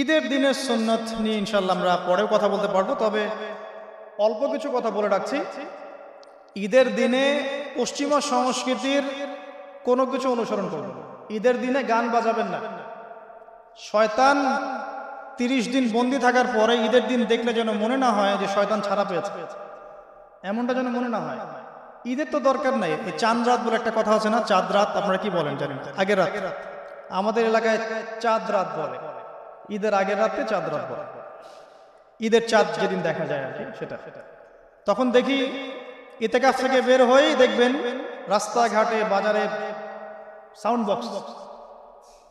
ঈদের দিনের সুন্নত নিয়ে ইনশাল্লাহ আমরা পরেও কথা বলতে পারব, তবে অল্প কিছু কথা বলে রাখছি। ঈদের দিনে পশ্চিমা সংস্কৃতির কোনো কিছু অনুসরণ করবেন ঈদের দিনে গান বাজাবেন না। শয়তান তিরিশ দিন বন্দি থাকার পরে ঈদের দিন দেখলে যেন মনে না হয় যে শয়তান ছাড়া পেয়েছে। এমনটা যেন মনে না হয়। ঈদের তো দরকার নাই। এই চাঁদ রাত বলে একটা কথা আছে না? চাঁদ রাত, আপনারা কি বলেন জানেন? আগের রাত। আমাদের এলাকায় চাঁদ রাত বলে। ঈদের আগের রাতে চাঁদ রাত ঈদের চাঁদ যেদিন দেখা যায় আর কি, সেটা। তখন দেখি ইতেকাফ থেকে বের হয়েই দেখবেন রাস্তাঘাটে, বাজারে সাউন্ড বক্স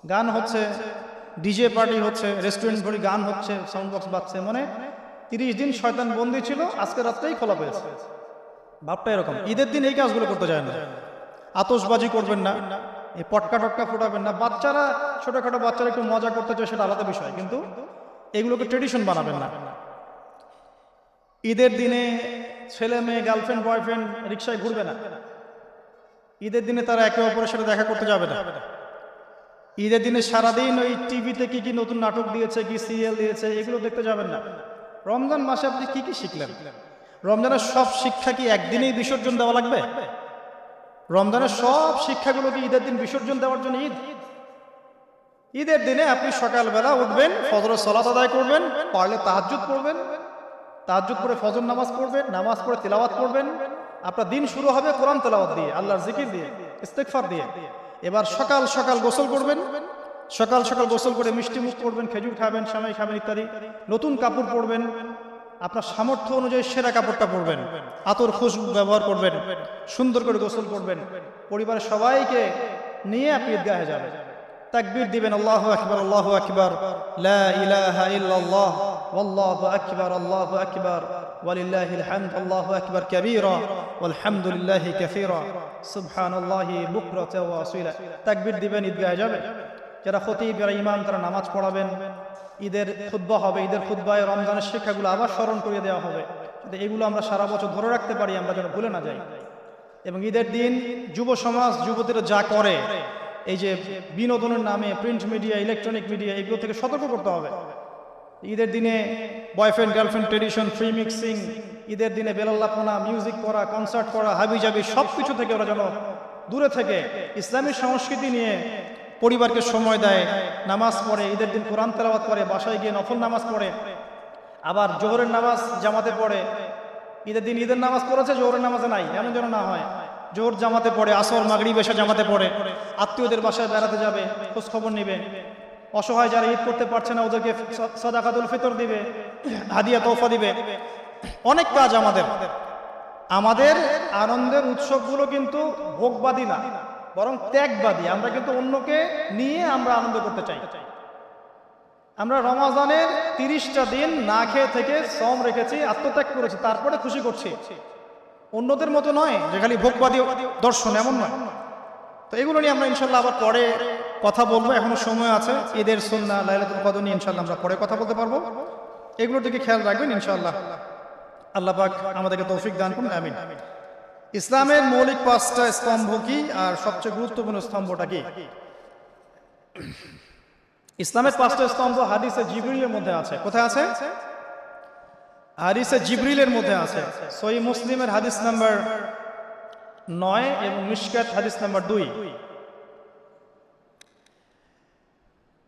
গান হচ্ছে, ডিজে পার্টি হচ্ছে রেস্টুরেন্ট ভরি গান হচ্ছে সাউন্ড বক্স বাজছে। মানে তিরিশ দিন শয়তান বন্দি ছিল, আজকে রাত্রেই খোলা পেয়েছে। ভাবটা এরকম, ঈদের দিন এই কাজগুলো করতে যায় না। আতসবাজি করবেন না। এই পটকা টটকা ফোটাবেন না। বাচ্চারা, ছোটখাটো বাচ্চারা একটু মজা করতে চায়, সেটা আলাদা বিষয়, কিন্তু এগুলোকে ট্রেডিশন বানাবেন না। ঈদের দিনে ছেলে মেয়ে গার্লফ্রেন্ড বয়ফ্রেন্ড রিক্সায় ঘুরবে না। ঈদের দিনে তারা একে অপরের সাথে দেখা করতে যাবে না। ঈদের দিনে সারাদিন ওই টিভিতে কি কি নতুন নাটক দিয়েছে, কি সিরিয়াল দিয়েছে, এগুলো দেখতে যাবেন না। রমজান মাসে আপনি কি কি শিখলেন? রমজানের সব শিক্ষা কি একদিনেই বিসর্জন দেওয়া লাগবে? রমজানের সব শিক্ষাগুলো কি ঈদের দিন বিসর্জন দেওয়ার জন্য ঈদ। ঈদের দিনে আপনি সকালবেলা উঠবেন, ফজরের সলাত আদায় করবেন, পারলে তাহাজ্জুদ করবেন তাহাজ্জুদ করে ফজর নামাজ পড়বেন, নামাজ পড়ে তেলাওয়াত করবেন। আপনার দিন শুরু হবে কোরআন তেলাওয়াত দিয়ে, আল্লাহর জিকির দিয়ে ইস্তেকফার দিয়ে। এবার সকাল সকাল গোসল করবেন, সকাল সকাল গোসল করে মিষ্টি মুখ করবেন, খেজুর খাবেন সামাই খাবেন ইত্যাদি। নতুন কাপড় পরবেন আপনার সামর্থ্য অনুযায়ী সেরা কাপড়টা পরবেন, আতর খুশবু ব্যবহার করবেন, সুন্দর করে গোসল করবেন। পরিবারের সবাইকে নিয়ে আপনি ঈদগাহে যাবেন। তাকবীর দিবেন, আল্লাহ আকবার আল্লাহ আকবার ওয়াল্লাহু আকবার, আল্লাহু আকবার, ওয়ালিল্লাহিল হামদ, আল্লাহু আকবার কাবীরা, ওয়ালহামদুলিল্লাহি কাসীরা, সুবহানাল্লাহি বুকরাতা ওয়া আসীলা তাকবীর দিবেন, ঈদগাহে যাবেন। যারা খতিব, যারা ইমাম, তারা নামাজ পড়াবেন। ঈদের খুতবা হবে। ঈদের খুতবায় রমজানের শিক্ষাগুলো আবার স্মরণ করিয়ে দেওয়া হবে। এগুলো আমরা সারা বছর ধরে রাখতে পারি, আমরা যেন ভুলে না যাই। এবং ঈদের দিন যুব সমাজ, যুবতীরা যা করে, এই যে বিনোদনের নামে প্রিন্ট মিডিয়া, ইলেকট্রনিক মিডিয়া, এগুলো থেকে সতর্ক করতে হবে। ঈদের দিনে boyfriend, girlfriend, tradition, free mixing, ঈদের দিনে বেলাল্লাপনা, মিউজিক করা কনসার্ট করা হাবি জাবি সব কিছু থেকে ওরা যেন দূরে থেকে ইসলামী সংস্কৃতি নিয়ে পরিবারকে সময় দেয়, নামাজ পড়ে, ঈদের দিন কোরআন তেলাওয়াত করে, বাসায় গিয়ে নফল নামাজ পড়ে, আবার জোহরের নামাজ জামাতে পড়ে। ঈদের দিন ঈদের নামাজ পড়েছে, জোহরের নামাজে নাই, এমন যেন না হয়। জোহর জামাতে পড়ে, আসর মাগড়ি বেশা জামাতে পড়ে। আত্মীয়দের বাসায় বেড়াতে যাবে খোঁজ খবর নেবে। অসহায় যারা ঈদ করতে পারছে না, ওদেরকে সদাকাতুল ফিতর দিবে, হাদিয়া তোফা দিবে। অনেক কাজ আমাদের। আমাদের আনন্দের উৎসবগুলো কিন্তু ভোগবাদী না। বরং ত্যাগবাদী। আমরা কিন্তু অন্যকে নিয়ে আমরা আনন্দ করতে চাই। আমরা রমাজানের তিরিশটা দিন না খেয়ে থেকে শ্রম রেখেছি, আত্মত্যাগ করেছি, তারপরে খুশি করছি। অন্যদের মতো নয়, যে খালি ভোগবাদী দর্শন, এমন নয়। তো এগুলো নিয়ে আমরা ইনশাল্লাহ আবার পরে কথা বলব। এখনও সময় আছে, ঈদের সন্না লাইলাতুল কদর নিয়ে ইনশাল্লাহ আমরা পরে কথা বলতে পারব। এগুলোর দিকে খেয়াল রাখবেন ইনশাল্লাহ। আল্লাহ পাক আমাদেরকে তৌফিক দান করুন, আমিন। ইসলামের মৌলিক পাঁচটা স্তম্ভ কি? আর সবচেয়ে গুরুত্বপূর্ণ স্তম্ভটা কি? ইসলামের পাঁচটা স্তম্ভ হাদিসে জিবরিলের মধ্যে আছে। কোথায় আছে? হাদিসে জিবরিলের মধ্যে আছে। সই মুসলিমের হাদিস নাম্বার নয় এবং মিশকাত হাদিস নাম্বার দুই।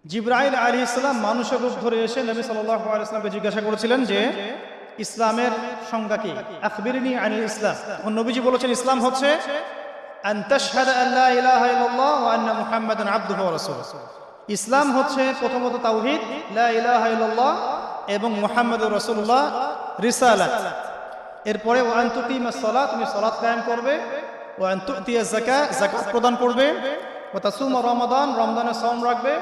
জিব্রাইল আলী ইসলাম মানুষের রূপ ধরে এসে নবী সাল্লাহ আলাইসলামকে জিজ্ঞাসা করেছিলেন যে ইসলামের সংজ্ঞা কি? আখবিরিনী আনিল ইসলাম। তখন নবীজি বলেছেন, ইসলাম হচ্ছে ইসলাম হচ্ছে প্রথমত তাওহীদ এবং মুহাম্মাদুর রাসূলুল্লাহ, রিসালাত। এরপরে ওয়া আন তুকিমাস সালাত, তুমি সালাত কায়েম করবে। ওয়া আন তুতিয়া যাকাত যাকাত প্রদান করবে। ওয়া তাসুমা রমাদান, রমজানের সওম রাখবে।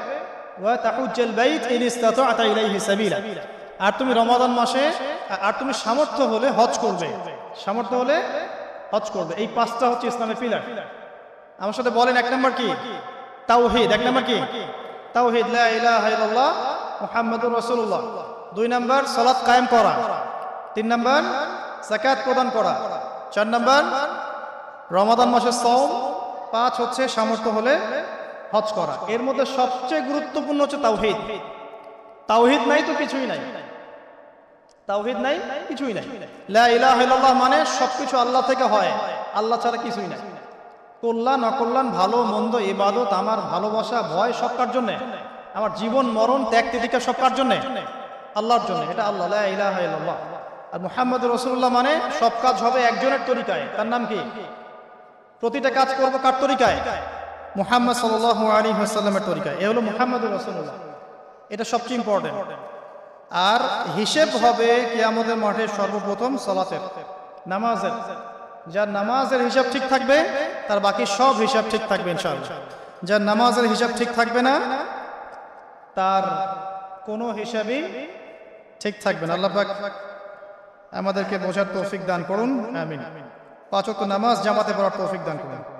ওয়া তাহুজ্জাল বাইত ইন ইসতাতা'তা ইলাইহি সাবিলা। আর তুমি রমাদান মাসে, আর তুমি সামর্থ্য হলে হজ করবে। সামর্থ্য হলে হজ করবে। এই পাঁচটা হচ্ছে ইসলামের পিলার আমার সাথে বলেন, এক নম্বর কি? তাওহীদ। এক নম্বর কি? তাওহিদ। লা ইলাহা দুই নম্বর, সালাত কায়েম করা। তিন নম্বর, যাকাত প্রদান করা। চার নম্বর, রমাদান মাসের সওম। পাঁচ হচ্ছে সামর্থ্য হলে হজ করা। এর মধ্যে সবচেয়ে গুরুত্বপূর্ণ হচ্ছে তাওহীদ। তাওহিদ নাই তো কিছুই নাই। তাওহিদ নাই কিছুই নাই। লা ইলাহা ইল্লাল্লাহ মানে সবকিছু আল্লাহ থেকে হয় আল্লাহ ছাড়া কিছুই নাই। কল্যাণ অকল্যাণ ভালো মন্দ ইবাদত আমার ভালোবাসা ভয় সব কার জন্য? আমার জীবন মরণ ত্যাগ তিতিকা সব কার জন্য? আল্লাহর জন্য এটা আল্লাহ লা ইলাহা ইল্লাল্লাহ। আর মুহাম্মদ রাসূলুল্লাহ মানে সব কাজ হবে একজনের তরিকায় তার নাম কি? প্রতিটা কাজ করব কার তরিকায়? মুহাম্মদ সাল্লাল্লাহু আলাইহি ওয়াসাল্লামের তরিকায়। এ হলো মুহাম্মদুর রাসূলুল্লাহ। এটা সবচেয়ে ইম্পর্টেন্ট আর হিসেব হবে কিয়ামতের মাঠে সর্বপ্রথম সালাতের, নামাজের। যার নামাজের হিসাব ঠিক থাকবে, তার বাকি সব হিসাব ঠিক থাকবে ইনশাআল্লাহ। যার নামাজের হিসাব ঠিক থাকবে না, তার কোনো হিসাবই ঠিক থাকবে না। আল্লাহ আমাদেরকে বোঝার তৌফিক দান করুন। আমিন। পাঁচ ওয়াক্ত নামাজ জামাতে পড়ার তৌফিক দান করুন।